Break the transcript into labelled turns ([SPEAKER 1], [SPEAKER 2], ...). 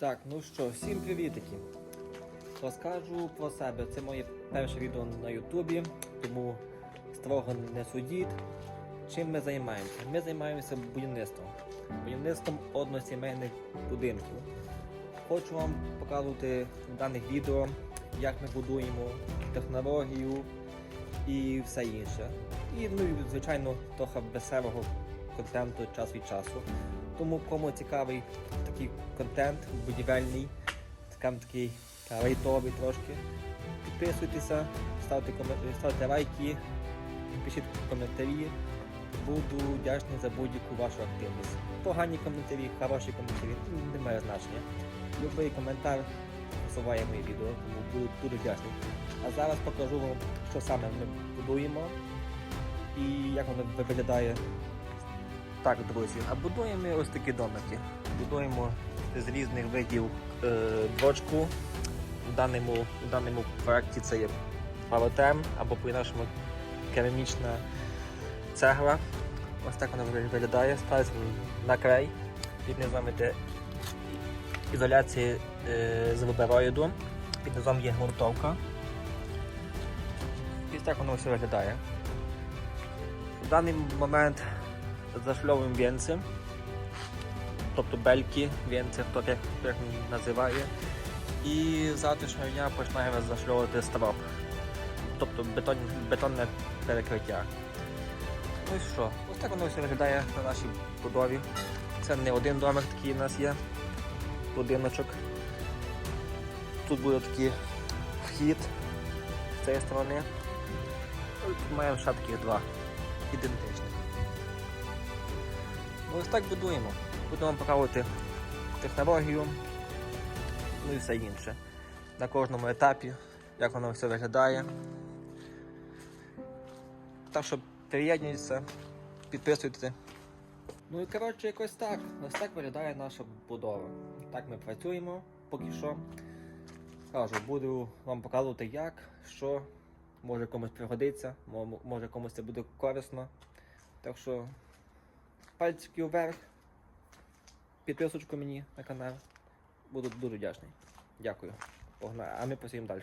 [SPEAKER 1] Так, ну що, всім привітики. Розкажу про себе. Це моє перше відео на Ютубі, тому строго не судіть. Чим ми займаємося? Ми займаємося будівництвом. Будівництвом односімейних будинків. Хочу вам показувати в даних відео, як ми будуємо, технологію і все інше. І, ну, і звичайно, трохи веселого контенту час від часу. Тому кому цікавий такий контент будівельний, такий та, лайтовий трошки. Підписуйтеся, ставте, комен- ставте лайки, пишіть коментарі. Буду вдячний за будь-яку вашу активність. Погані коментарі, хороші коментарі, м, не має значення. Любий коментар просуває моє відео, тому буду дуже вдячний. А зараз покажу вам, що саме ми будуємо і як воно виглядає так, друзі, а будуємо ось такі домики. Будуємо з різних видів е, дрочку. В даному, в даному проєкті це є палотем або по-нашому керамічна цегла. Ось так вона виглядає. Ставиться на край. Під низом йде ізоляція е, з рубероїду. Під низом є грунтовка. І так воно все виглядає. В даний момент зашльовуємо вінці, тобто бельки, вінці, хто як, як називає. І з завтрашнього дня починаємо зашльовувати строп, тобто бетон, бетонне перекриття. Ну і що? Ось так воно все виглядає на нашій будові. Це не один домик такий у нас є, будиночок. Тут буде такий вхід з цієї сторони. Тут маємо ще таких два ідентичних. Ну, ось так будуємо. Будемо показувати технологію, ну і все інше. На кожному етапі, як воно все виглядає. Так що приєднуйтеся, підписуйтесь. Ну і коротше, якось так. Ось так виглядає наша будова. Так ми працюємо поки що. Кажу, буду вам показувати як, що, може комусь пригодиться, може комусь це буде корисно. Так що пальчики вверх, підписочку мені на канал. Буду дуже вдячний. Дякую. Погнали. А ми посіємо далі.